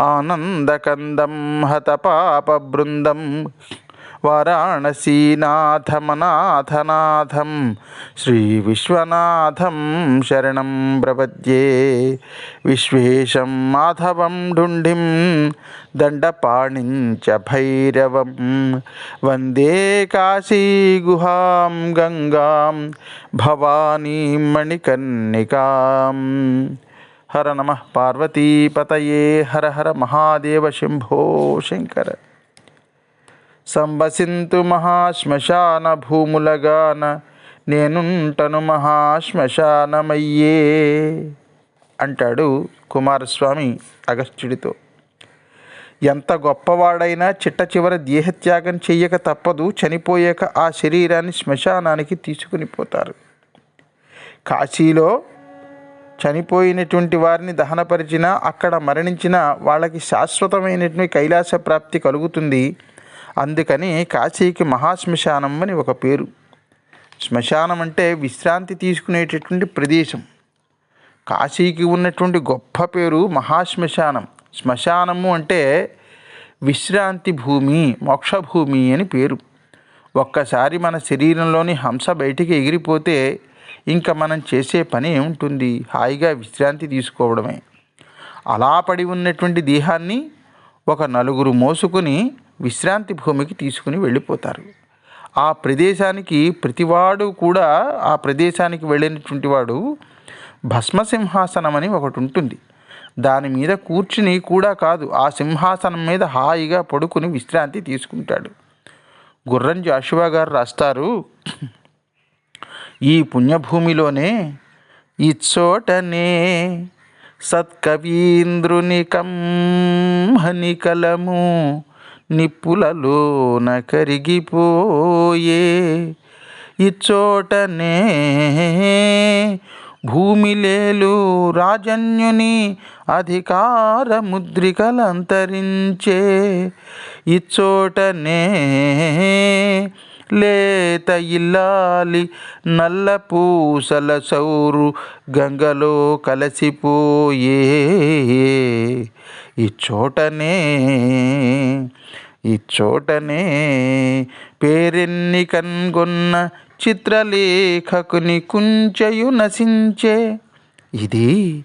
ఆనందకందం హత పాప బృందం వారాణసీనాథమనాథనాథం శ్రీ విశ్వనాథం శరణం ప్రపద్యే. విశ్వేశం మాధవం ఢుండిం చ భైరవం. వందే కాశీగుహాం గంగాం భవానీ మణికన్నికాం హర నమ పార్వతీపతయే హర హర మహాదేవ శంభో శంకర. సంవసింతు మహాశ్మశాన భూములగాన నేనుంటను మహాశ్మశానమయ్యే అంటాడు కుమారస్వామి అగస్త్యుడితో. ఎంత గొప్పవాడైనా చిట్ట చివర దేహత్యాగం చెయ్యక తప్పదు చనిపోయాక ఆ శరీరాన్ని శ్మశానానికి తీసుకుని పోతారు. కాశీలో చనిపోయినటువంటి వారిని దహనపరిచిన అక్కడ మరణించిన వాళ్ళకి శాశ్వతమైనటువంటి కైలాస ప్రాప్తి కలుగుతుంది. అందుకని కాశీకి మహాశ్మశానం అని ఒక పేరు. శ్మశానం అంటే విశ్రాంతి తీసుకునేటటువంటి ప్రదేశం. కాశీకి ఉన్నటువంటి గొప్ప పేరు మహాశ్మశానం. శ్మశానము అంటే విశ్రాంతి భూమి మోక్షభూమి అని పేరు. ఒక్కసారి మన శరీరంలోని హంస బయటికి ఎగిరిపోతే ఇంకా మనం చేసే పని ఏముంటుంది? హాయిగా విశ్రాంతి తీసుకోవడమే. అలా పడి ఉన్నటువంటి దేహాన్ని ఒక నలుగురు మోసుకుని విశ్రాంతి భూమికి తీసుకుని వెళ్ళిపోతారు. ఆ ప్రదేశానికి ప్రతివాడు కూడా ఆ ప్రదేశానికి వెళ్ళినటువంటి వాడు భస్మసింహాసనం అని ఒకటి ఉంటుంది దాని మీద కూర్చుని కూడా కాదు ఆ సింహాసనం మీద హాయిగా పడుకుని విశ్రాంతి తీసుకుంటాడు. గుర్రం జాషువా గారు రాస్తారు ఈ పుణ్యభూమిలోనే ఇచ్చోటనే సత్కవీంద్రుని కంహనికలము నిప్పులలోన కరిగిపోయే ఇచ్చోటనే భూమిలేలు రాజన్యుని అధికార ముద్రికలంతరించే ఇచ్చోటనే లేత ఇల్లాలి నల్ల పూసల సౌరు గంగలో కలసిపోయే. ఈ చోటనే ఈ చోటనే పేరెన్ని కన్గొన్న చిత్రలేఖకుని కుంచయు నశించే. ఇది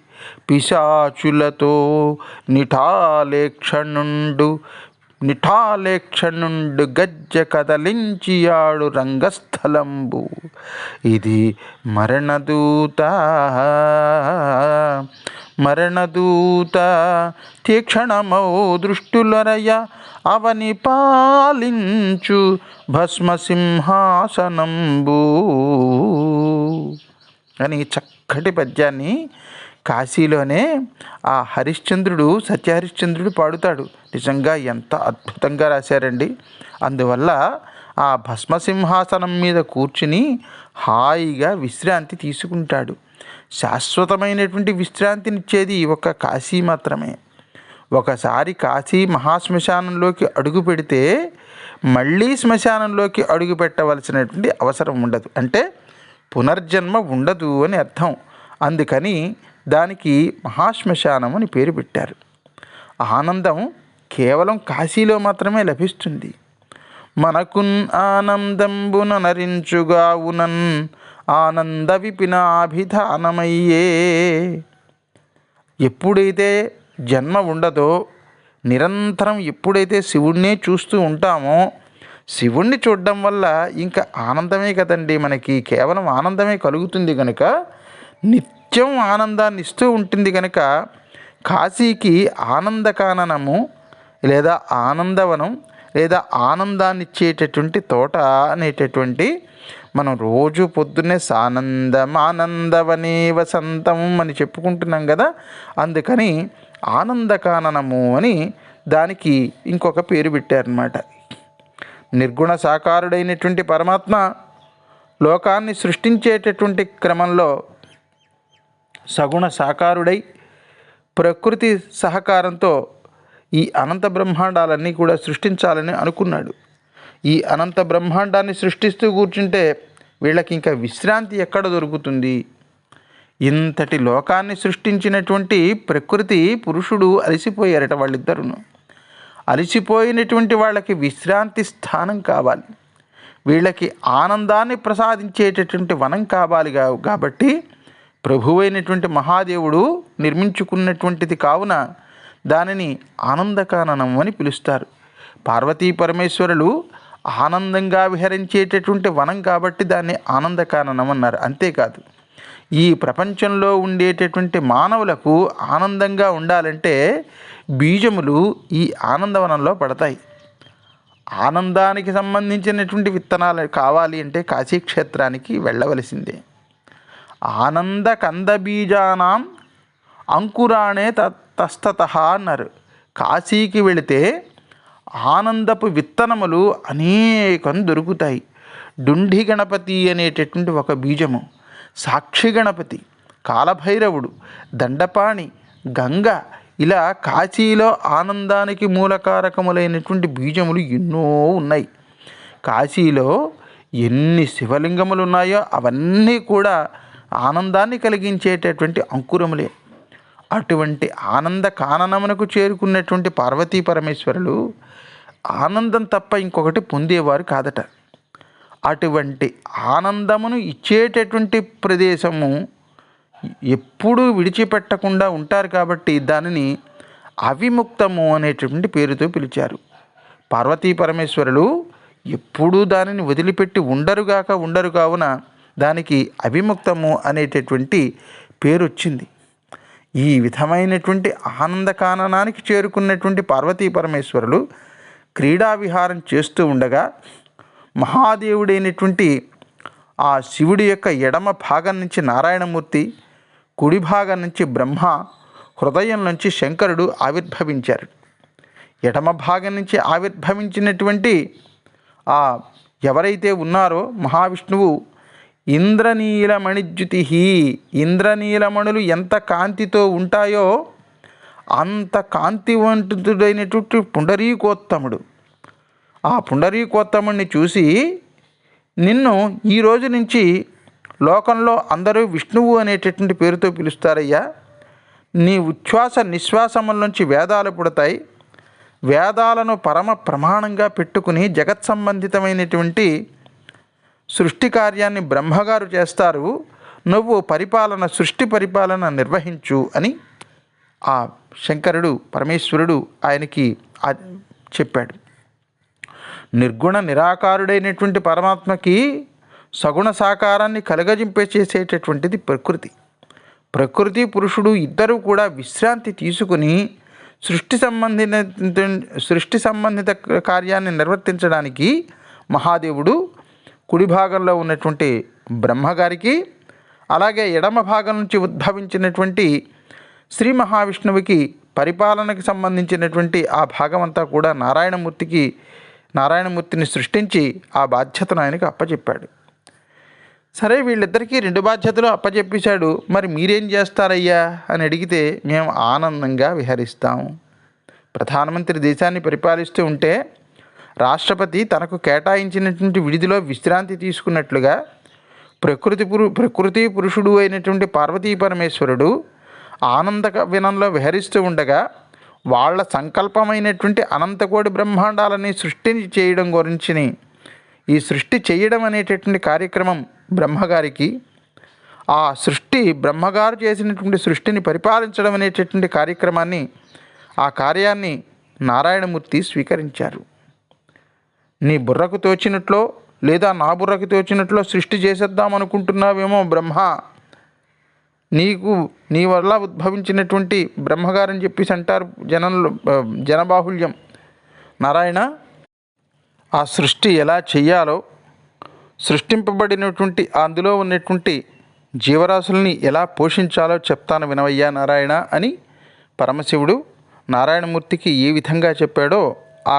పిశాచులతో నిఠాలేక్షణుండు నిఠాలేక్షణుండు గజ్జ కదలించియాడు రంగస్థలంబు. ఇది మరణదూత. మరణదూత తీక్షణమౌ దృష్టులరయ అవని పాలించు భస్మసింహాసనంబు. అని చక్కటి పద్యాన్ని కాశీలోనే ఆ హరిశ్చంద్రుడు సత్యహరిశ్చంద్రుడు పాడుతాడు. నిజంగా ఎంత అద్భుతంగా రాశారండి. అందువల్ల ఆ భస్మసింహాసనం మీద కూర్చుని హాయిగా విశ్రాంతి తీసుకుంటాడు. శాశ్వతమైనటువంటి విశ్రాంతినిచ్చేది ఒక కాశీ మాత్రమే. ఒకసారి కాశీ మహాశ్మశానంలోకి అడుగు పెడితే మళ్ళీ శ్మశానంలోకి అడుగు పెట్టవలసినటువంటి అవసరం ఉండదు. అంటే పునర్జన్మ ఉండదు అని అర్థం. అందుకని దానికి మహాశ్మశానం అని పేరు పెట్టారు. ఆనందం కేవలం కాశీలో మాత్రమే లభిస్తుంది. మనకున్ ఆనందంబున నరించుగావునన్ ఆనంద విపినాభిధానమయ్యే. ఎప్పుడైతే జన్మ ఉండదో నిరంతరం ఎప్పుడైతే శివుణ్ణే చూస్తూ ఉంటామో శివుణ్ణి చూడడం వల్ల ఇంకా ఆనందమే కదండి మనకి. కేవలం ఆనందమే కలుగుతుంది కనుక నిత్యం ఆనందాన్ని ఇస్తూ ఉంటుంది కనుక కాశీకి ఆనందకాననము లేదా ఆనందవనం లేదా ఆనందాన్ని ఇచ్చేటటువంటి తోట అనేటటువంటి మనం రోజు పొద్దున్నే సానందం ఆనందవనే వసంతం అని చెప్పుకుంటున్నాం కదా అందుకని ఆనందకాననము అని దానికి ఇంకొక పేరు పెట్టారనమాట నిర్గుణ సాకారుడైనటువంటి పరమాత్మ లోకాన్ని సృష్టించేటటువంటి క్రమంలో సగుణ సాకారుడై ప్రకృతి సహకారంతో ఈ అనంత బ్రహ్మాండాలన్నీ కూడా సృష్టించాలని అనుకున్నాడు. ఈ అనంత బ్రహ్మాండాన్ని సృష్టిస్తూ కూర్చుంటే వీళ్ళకి ఇంకా విశ్రాంతి ఎక్కడ దొరుకుతుంది? ఇంతటి లోకాన్ని సృష్టించినటువంటి ప్రకృతి పురుషుడు అలసిపోయారట వాళ్ళిద్దరును. అలసిపోయినటువంటి వాళ్ళకి విశ్రాంతి స్థానం కావాలి. వీళ్ళకి ఆనందాన్ని ప్రసాదించేటటువంటి వనం కావాలి కాబట్టి ప్రభువైనటువంటి మహాదేవుడు నిర్మించుకున్నటువంటిది కావున దానిని ఆనందకాననం అని పిలుస్తారు. పార్వతీ పరమేశ్వరులు ఆనందంగా విహరించేటటువంటి వనం కాబట్టి దాన్ని ఆనందకాననం అన్నారు. అంతేకాదు ఈ ప్రపంచంలో ఉండేటటువంటి మానవులకు ఆనందంగా ఉండాలంటే బీజములు ఈ ఆనందవనంలో పడతాయి. ఆనందానికి సంబంధించినటువంటి విత్తనాలు కావాలి అంటే కాశీక్షేత్రానికి వెళ్ళవలసిందే. ఆనంద కంద బీజానాం అంకురాణే తస్తత అన్నారు. కాశీకి వెళితే ఆనందపు విత్తనములు అనేకం దొరుకుతాయి. డుండి గణపతి అనేటటువంటి ఒక బీజము సాక్షి గణపతి కాలభైరవుడు దండపాణి గంగ ఇలా కాశీలో ఆనందానికి మూలకారకములైనటువంటి బీజములు ఎన్నో ఉన్నాయి. కాశీలో ఎన్ని శివలింగములు ఉన్నాయో అవన్నీ కూడా ఆనందాన్ని కలిగించేటటువంటి అంకురములే. అటువంటి ఆనంద కాననమునకు చేరుకున్నటువంటి పార్వతీ పరమేశ్వరులు ఆనందం తప్ప ఇంకొకటి పొందేవారు కాదట. అటువంటి ఆనందమును ఇచ్చేటటువంటి ప్రదేశము ఎప్పుడూ విడిచిపెట్టకుండా ఉంటారు కాబట్టి దానిని అవిముక్తము అనేటటువంటి పేరుతో పిలిచారు. పార్వతీ పరమేశ్వరులు ఎప్పుడూ దానిని వదిలిపెట్టి ఉండరుగాక ఉండరు కావున దానికి అభిముక్తము అనేటటువంటి పేరు వచ్చింది ఈ విధమైనటువంటి ఆనందకాననానికి చేరుకున్నటువంటి పార్వతీ పరమేశ్వరులు క్రీడా విహారం చేస్తూ ఉండగా మహాదేవుడైనటువంటి ఆ శివుడి యొక్క ఎడమ భాగం నుంచి నారాయణమూర్తి కుడి భాగం నుంచి బ్రహ్మ హృదయం నుంచి శంకరుడు ఆవిర్భవించారు. ఎడమ భాగం నుంచి ఆవిర్భవించినటువంటి ఆ ఎవరైతే ఉన్నారో మహావిష్ణువు ఇంద్రనీలమణిద్యుతి ఇంద్రనీలమణులు ఎంత కాంతితో ఉంటాయో అంత కాంతివంతుడైనటువంటి పుండరీకోత్తముడు. ఆ పుండరీకోత్తముడిని చూసి నిన్ను ఈ రోజు నుంచి లోకంలో అందరూ విష్ణువు అనేటటువంటి పేరుతో పిలుస్తారయ్యా. నీ ఉచ్ఛ్వాస నిశ్వాసముల నుంచి వేదాలు పుడతాయి. వేదాలను పరమ ప్రమాణంగా పెట్టుకుని జగత్ సంబంధితమైనటువంటి సృష్టి కార్యాన్ని బ్రహ్మగారు చేస్తారు నువ్వు పరిపాలన సృష్టి పరిపాలన నిర్వహించు అని ఆ శంకరుడు పరమేశ్వరుడు ఆయనకి చెప్పాడు. నిర్గుణ నిరాకారుడైనటువంటి పరమాత్మకి సగుణ సాకారాన్ని కలగజింపచేసేటటువంటిది ప్రకృతి. ప్రకృతి పురుషుడు ఇద్దరూ కూడా విశ్రాంతి తీసుకుని సృష్టి సంబంధిత సృష్టి సంబంధిత కార్యాన్ని నిర్వర్తించడానికి మహాదేవుడు కుడి భాగంలో ఉన్నటువంటి బ్రహ్మగారికి అలాగే ఎడమ భాగం నుంచి ఉద్భవించినటువంటి శ్రీ మహావిష్ణువుకి పరిపాలనకు సంబంధించినటువంటి ఆ భాగం అంతా కూడా నారాయణమూర్తికి నారాయణమూర్తిని సృష్టించి ఆ బాధ్యతను ఆయనకు అప్పచెప్పాడు. సరే వీళ్ళిద్దరికీ రెండు బాధ్యతలు అప్పచెప్పేశాడు. మరి మీరేం చేస్తారయ్యా? అని అడిగితే మేము ఆనందంగా విహరిస్తాము ప్రధానమంత్రి దేశాన్ని పరిపాలిస్తూ ఉంటే రాష్ట్రపతి తనకు కేటాయించినటువంటి విడిదిలో విశ్రాంతి తీసుకున్నట్లుగా ప్రకృతి పురు ప్రకృతి పురుషుడు అయినటువంటి పార్వతీ పరమేశ్వరుడు ఆనంద వినంలో విహరిస్తూ ఉండగా వాళ్ళ సంకల్పమైనటువంటి అనంతకోటి బ్రహ్మాండాలని సృష్టిని చేయడం గురించి ఈ సృష్టి చేయడం అనేటటువంటి కార్యక్రమం బ్రహ్మగారికి ఆ సృష్టి బ్రహ్మగారు చేసినటువంటి సృష్టిని పరిపాలించడం అనేటటువంటి కార్యక్రమాన్ని ఆ కార్యాన్ని నారాయణమూర్తి స్వీకరించారు. నీ బుర్రకు తోచినట్లో లేదా నా బుర్రకు తోచినట్లో సృష్టి చేసేద్దాం అనుకుంటున్నావేమో బ్రహ్మ. నీకు నీ వల్ల ఉద్భవించినటువంటి బ్రహ్మగారని చెప్పేసి అంటారు జనంలో జనబాహుల్యం నారాయణ ఆ సృష్టి ఎలా చెయ్యాలో సృష్టింపబడినటువంటి అందులో ఉన్నటువంటి జీవరాశుల్ని ఎలా పోషించాలో చెప్తాను వినవయ్యా నారాయణ అని పరమశివుడు నారాయణమూర్తికి ఏ విధంగా చెప్పాడో ఆ